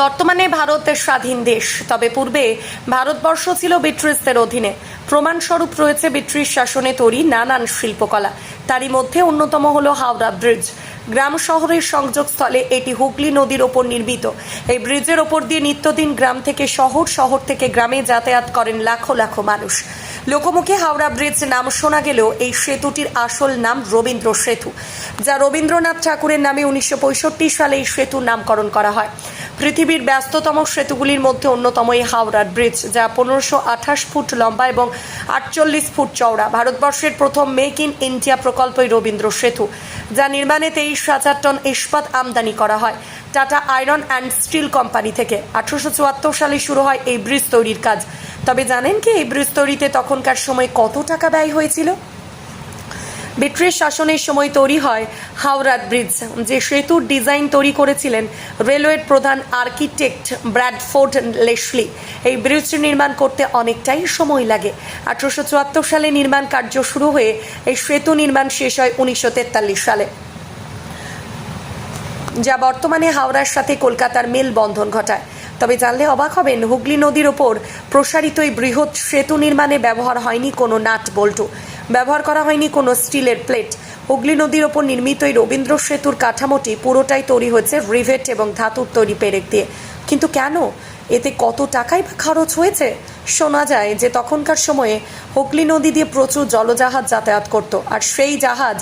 বর্তমানে ভারত স্বাধীন দেশ। তবে পূর্বে ভারতবর্ষ ছিল ব্রিটিশদের অধীনে। প্রমাণস্বরূপ রয়েছে ব্রিটিশ শাসনে তৈরি নানান শিল্পকলা। তারই মধ্যে অন্যতম হলো হাওড়া ব্রিজ। গ্রাম শহরের সংযোগস্থলে এটি হুগলি নদীর ওপর নির্মিত। এই ব্রিজের ওপর দিয়ে নিত্যদিন গ্রাম থেকে শহর শহর থেকে গ্রামে যাতায়াত করেন লাখো লাখো মানুষ। লোকমুখে হাওড়া ব্রিজ নাম শোনা গেলেও এই সেতুটির আসল নাম রবীন্দ্র সেতু, যা রবীন্দ্রনাথ ঠাকুরের নামে উনিশশো পঁয়ষট্টি সালে এই সেতুর নামকরণ করা হয়। পৃথিবীর ব্যস্ততম সেতুগুলির মধ্যে অন্যতম এই হাওড়ার ব্রিজ, যা পনেরোশো আঠাশ ফুট লম্বা এবং আটচল্লিশ ফুট চওড়া। ভারতবর্ষের প্রথম মেক ইন ইন্ডিয়া প্রকল্পই রবীন্দ্র সেতু, যা নির্মাণে তেইশ হাজার টন ইস্পাত আমদানি করা হয় Tata iron and steel company থেকে। আঠারোশো চুয়াত্তর সালে শুরু হয় এই ব্রিজ তৈরির কাজ। তবে জানেন কি, এই ব্রিজ তৈরিতে তখনকার সময় কত টাকা ব্যয় হয়েছিল? ব্রিটিশ শাসনের সময় তৈরি হয় হাওড়া ব্রিজ, যে সেতুর ডিজাইন তৈরি করেছিলেন রেলওয়ের প্রধান আর্কিটেক্ট ব্র্যাডফোর্ড লেসলি। এই ব্রিজ নির্মাণ করতে অনেকটাই সময় লাগে। আঠারোশো চুয়াত্তর সালে নির্মাণ কার্য শুরু হয়ে এই সেতু নির্মাণ শেষ হয় উনিশশো তেতাল্লিশ সালে। যা বর্তমানে হাওড়ার সাথে কলকাতার মেল বন্ধন ঘটায়। তবে জানলে অবাক হবেন, হুগলি নদীর ওপর প্রসারিত এই বৃহৎ সেতু নির্মাণে ব্যবহার হয়নি কোনো নাট বল্টু। ব্যবহার করা হয়নি কোনো স্টিলের প্লেট। হুগলি নদীর ওপর নির্মিত এই রবীন্দ্র সেতুর কাঠামোটি পুরোটাই তৈরি হয়েছে রিভেট এবং ধাতুর তৈরি পেরেক দিয়ে। কিন্তু কেন? এতে কত টাকাই বা খরচ হয়েছে? শোনা যায় যে তখনকার সময়ে হুগলি নদী দিয়ে প্রচুর জলজাহাজ যাতায়াত করত আর সেই জাহাজ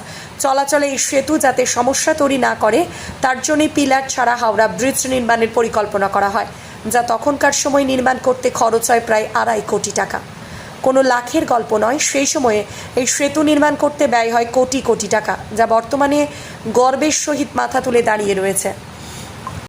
চলাচলে এই সেতু যাতে সমস্যা তৈরি না করে, তার জন্যই পিলার ছাড়া হাওড়া ব্রিজ নির্মাণের পরিকল্পনা করা হয়, যা তখনকার সময় নির্মাণ করতে খরচ হয় প্রায় আড়াই কোটি টাকা। কোনো লাখের গল্প নয়। সেই সময়ে এই সেতু নির্মাণ করতে ব্যয় হয় কোটি কোটি টাকা, যা বর্তমানে গর্বের সহিত মাথা তুলে দাঁড়িয়ে রয়েছে।